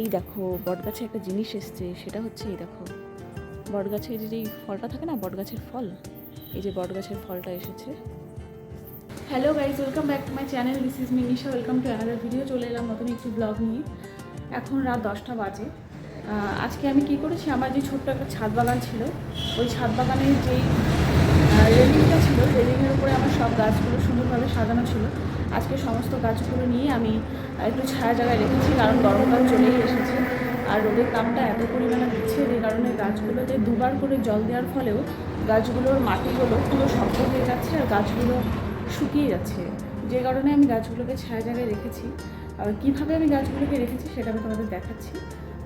এই দেখো, বটগাছে একটা জিনিস এসছে, সেটা হচ্ছে এই দেখো। বটগাছের যেই ফলটা থাকে না, বটগাছের ফল, এই যে বটগাছের ফলটা এসেছে। Hello guys welcome back to my channel this is Minisha welcome to another video চলে এলাম নতুন একটি ব্লগ নিয়ে। এখন রাত দশটা বাজে। আজকে আমি কি করেছি, আমার যে ছোট্ট একটা ছাদ বাগান ছিল, ওই ছাদ বাগানের যেই রেলিংটা ছিল, রেলিংয়ের উপরে আমার সব গাছগুলো সুন্দরভাবে সাজানো ছিল। আজকে সমস্ত গাছগুলো নিয়ে আমি একটু ছায়া জায়গায় রেখেছি, কারণ গরমকাল চলেই এসেছে। আর রোদের তাপটা এত পরিমাণে দিচ্ছে যে কারণে গাছগুলোতে দুবার করে জল দেওয়ার ফলেও গাছগুলোর মাটিগুলো পুরো শক্ত হয়ে যাচ্ছে আর গাছগুলো শুকিয়ে যাচ্ছে। যে কারণে আমি গাছগুলোকে ছায়া জায়গায় রেখেছি। আর কীভাবে আমি গাছগুলোকে রেখেছি সেটা আমি তোমাদের দেখাচ্ছি।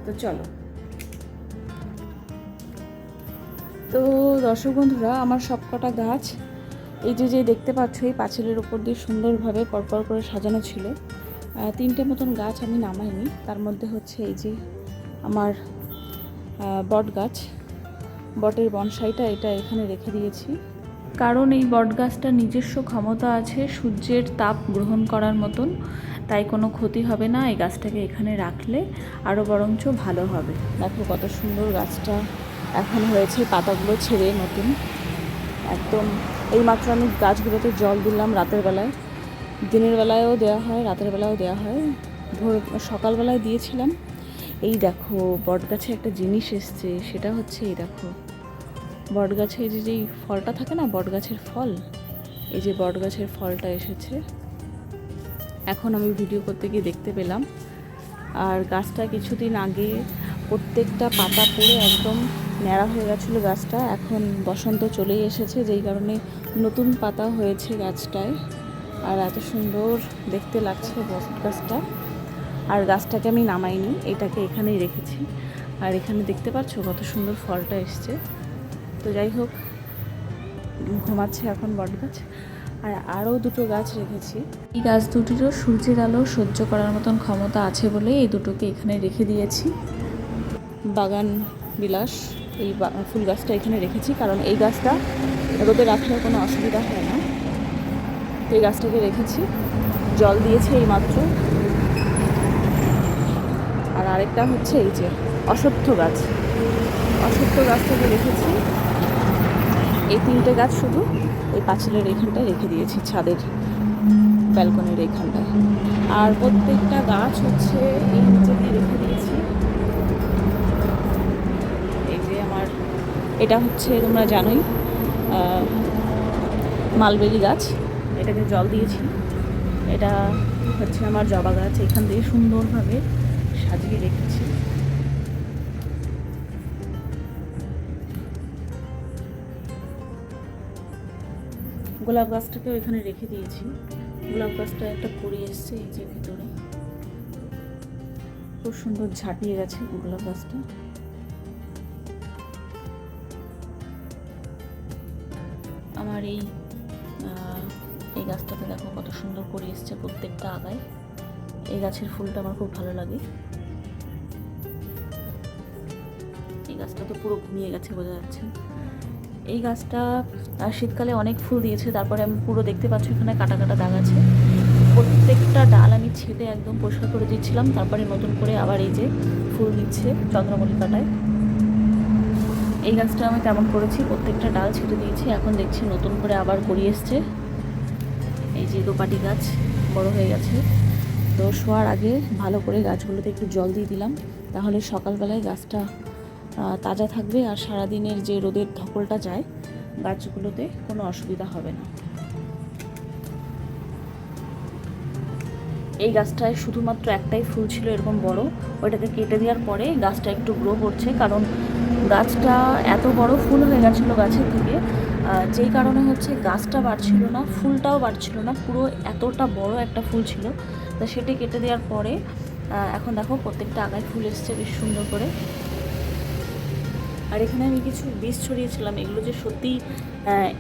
তো চলো তো দর্শক বন্ধুরা আমার সবকটা গাছ এই যে যে দেখতে পাচ্ছ এই পাঁচিলের উপর দিয়ে সুন্দরভাবে পরপর করে সাজানো ছিল। তিনটে মতন গাছ আমি নামাইনি। তার মধ্যে হচ্ছে এই যে আমার বট গাছ। বটের বনসাইটা এটা এখানে রেখে দিয়েছি। কারণ এই বট গাছটার নিজস্ব ক্ষমতা আছে সূর্যের তাপ গ্রহণ করার মতন। তাই কোনো ক্ষতি হবে না এই গাছটাকে এখানে রাখলে আরও বরঞ্চ ভালো হবে। দেখো কত সুন্দর গাছটা। এখন হয়েছে পাতাগুলো ছেড়ে নতুন। একদম এইমাত্র আমি গাছগুলোতে জল দিলাম রাতের বেলায়। দিনের বেলায়ও দেওয়া হয়, রাতের বেলায়ও দেওয়া হয়। ভোর, সকালবেলায় দিয়েছিলাম। এই দেখো বট গাছে একটা জিনিস এসছে, সেটা হচ্ছে এই দেখো। বট গাছে যে যেই ফলটা থাকে না বট গাছের ফল, এই যে বট গাছের ফলটা এসেছে। এখন আমি ভিডিও করতে গিয়ে দেখতে পেলাম। আর গাছটা কিছুদিন আগে প্রত্যেকটা পাতা পড়ে একদম ন্যাড়া হয়ে গেছিল গাছটা, এখন বসন্ত চলেই এসেছে, যেই কারণে নতুন পাতা হয়েছে গাছটায়। আর এত সুন্দর দেখতে লাগছে বট গাছটা। আর গাছটাকে আমি নামাইনি, এটাকে এখানেই রেখেছি। আর এখানে দেখতে পাচ্ছ কত সুন্দর ফলটা এসছে। তো যাই হোক, ঘুমাচ্ছে এখন বট গাছ। আর আরও দুটো গাছ রেখেছি। এই গাছ দুটিরও সূর্যের আলো সহ্য করার মতন ক্ষমতা আছে বলে এই দুটোকে এখানে রেখে দিয়েছি। বাগান বিলাস। এই ফুল গাছটা এখানে রেখেছি, কারণ এই গাছটা রোদে রাখলে কোনো অসুবিধা হয় না। এই গাছটাকে রেখেছি। জল দিয়েছে এই মাত্র আর আরেকটা হচ্ছে এই যে অশ্বত্থ গাছ। অশ্বত্থ গাছটাকে রেখেছি। এই তিনটে গাছ শুধু ওই পাঁচিলের এইখানটায় রেখে দিয়েছি, ছাদের ব্যালকনির এইখানটায় আর প্রত্যেকটা গাছ হচ্ছে এই নিচে দিয়ে রেখে দিয়েছি। এটা হচ্ছে তোমরা জানোই মালবেরি গাছ। এটাকে জল দিয়েছি। এটা হচ্ছে আমার জবা গাছ। এখান থেকে সুন্দরভাবে সাজিয়ে রেখেছি। গোলাপ গাছটাকেও এখানে রেখে দিয়েছি। গোলাপ গাছটা একটা কুড়ি এসছে এই যে ভিতরে। খুব সুন্দর ঝাঁপিয়ে গেছে গোলাপ গাছটা। আমার এই এই গাছটাতে দেখো কত সুন্দর করে এসছে প্রত্যেকটা আগায়। এই গাছের ফুলটা আমার খুব ভালো লাগে। এই গাছটা তো পুরো ঘুমিয়ে গেছে বোঝা যাচ্ছে। এই গাছটা শীতকালে অনেক ফুল দিয়েছে, তারপরে আমি পুরো দেখতে পাচ্ছি এখানে কাটা কাটা দাগ আছে। প্রত্যেকটা ডাল আমি ছেটে একদম পরিষ্কার করে দিচ্ছিলাম, তারপরে নতুন করে আবার এই যে ফুল দিচ্ছে চন্দ্রমল্লিকাটায়। এই গাছটা আমি তেমন করেছি, প্রত্যেকটা ডাল ছেটে দিয়েছি, এখন দেখছি নতুন করে আবার করি এসছে। এই যে দোপাটি গাছ বড় হয়ে গেছে। তো শোয়ার আগে ভালো করে গাছগুলোতে একটু জল দিয়ে দিলাম, তাহলে সকালবেলায় গাছটা তাজা থাকবে আর সারাদিনের যে রোদের ধকলটা যায়, গাছগুলোতে কোনো অসুবিধা হবে না। এই গাছটায় শুধুমাত্র একটাই ফুল ছিল, এরকম বড়। ওইটাকে কেটে দেওয়ার পরে গাছটা একটু গ্রো করছে, কারণ গাছটা এত বড় ফুল হয়ে গেছিল গাছের থেকে যেই কারণে হচ্ছে গাছটা বাড়ছিল না, ফুলটাও বাড়ছিল না, পুরো এতটা বড় একটা ফুল ছিল। তা সেটি কেটে দেওয়ার পরে এখন দেখো প্রত্যেকটা আগায় ফুল এসছে বেশ সুন্দর করে। আর এখানে আমি কিছু বীজ ছড়িয়েছিলাম, এগুলো যে সত্যি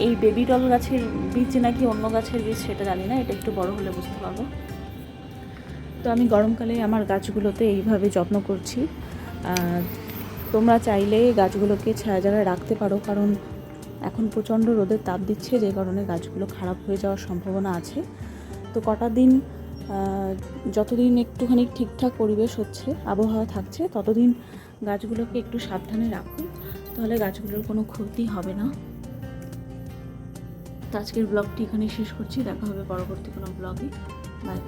এই বেবি ডল গাছের বীজ নাকি অন্য গাছের বীজ সেটা জানি না, এটা একটু বড় হলে বুঝতে পারব। তো আমি গরমকালে আমার গাছগুলোতে এইভাবে যত্ন করছি। তোমরা চাইলে গাছগুলোকে ছায়া জায়গায় রাখতে পারো, কারণ এখন প্রচণ্ড রোদের তাপ দিচ্ছে, যে কারণে গাছগুলো খারাপ হয়ে যাওয়ার সম্ভাবনা আছে। তো কটা দিন যতদিন একটুখানি ঠিকঠাক পরিবেশ হচ্ছে, আবহাওয়া থাকছে, ততদিন গাছগুলোকে একটু সাবধানে রাখুন, তাহলে গাছগুলোর কোনো ক্ষতি হবে না। তো আজকের ব্লগটি এখানে শেষ করছি, দেখা হবে পরবর্তী কোনো ব্লগে। বাই